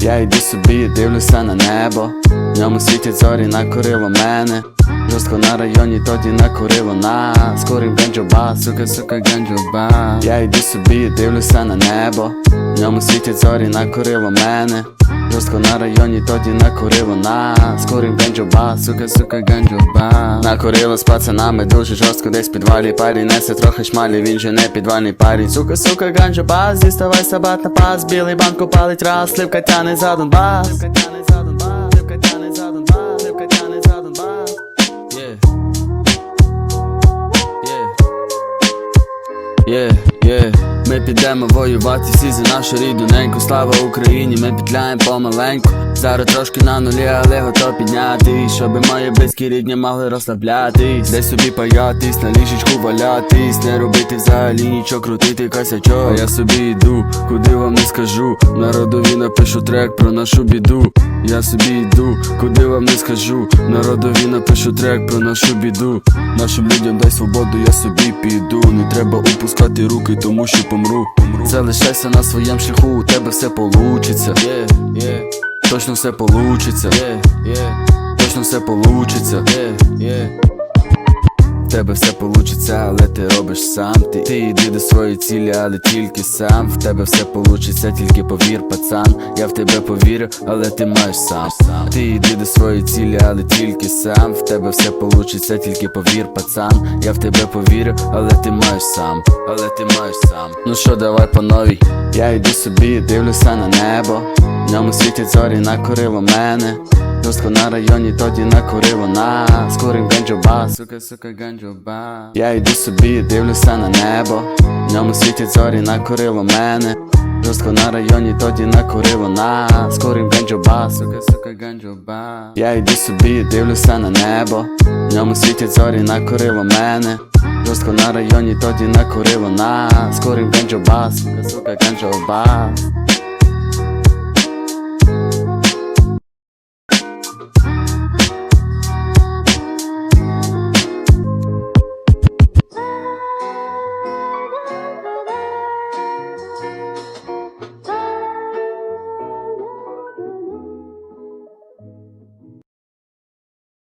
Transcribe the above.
Я йду собі, дивлюся на небо. В ньому світять зорі накурило мене. Жорстко на районі тоді накурило нас Скорим ганджоба, сука, сука, генджоба Я йду собі, дивлюся на небо. В ньому світять зорі накурило мене. Жорстко на районі тоді накурило нас Скорим ганджоба, сука, сука, ганджоба Накурило з пацанами дуже жорстко десь в підвалі Парень несе трохи шмалі, він же не підвальний парень Сука, сука, ганджоба, зіставай сабат на пас Білий банку палить раз, сливка тяне за Донбас. Yeah Yeah, yeah, ми підемо воювати всі за нашу рідну неньку Слава Україні, ми петляємо помаленьку Зараз трошки на нулі, але готов підняти Щоби мої близькі рідні могли розслаблятись. Десь собі паятись, на ліжечку валятись Не робити взагалі нічого, крутити косячок. А я собі йду, куди вам не скажу. Народові напишу трек про нашу біду. Я собі йду, куди вам не скажу. Народові напишу трек про нашу біду. Нашим людям дай свободу, я собі піду. Не треба опускати руки, тому що помру. Залишайся на своєму шляху, у тебе все получиться. Yeah, yeah. Точно все получиться. Yeah, yeah. Точно все получиться. Yeah, yeah. В тебе все получиться, але ти робиш сам. Ти, ти йди до своєї цілі, але тільки сам. В тебе все получиться, тільки повір, пацан. Я в тебе повірю, але ти маєш сам. Ти йди до своєї цілі, але тільки сам. В тебе все получиться, тільки повір, пацан. Я в тебе повірю, але ти маєш сам. Але ти маєш сам. Ну що, давай по новій. Я йду собі, дивлюся на небо ньому світять зорі накурило мене. Жорстко на районі тоді накурило нас. Скорим ганджоба, сука, сука, ганджоба. Я йду собі, дивлюся на небо. В ньому світять зорі накурило мене. Жорстко на районі тоді накурило нас. Скорим ганджоба, сука, сука, ганджоба. Я йду собі, дивлюся на небо. В ньому світять зорі накурило мене. Жорстко на районі тоді накурило нас. Скорим ганджоба, сука, сука, ганджоба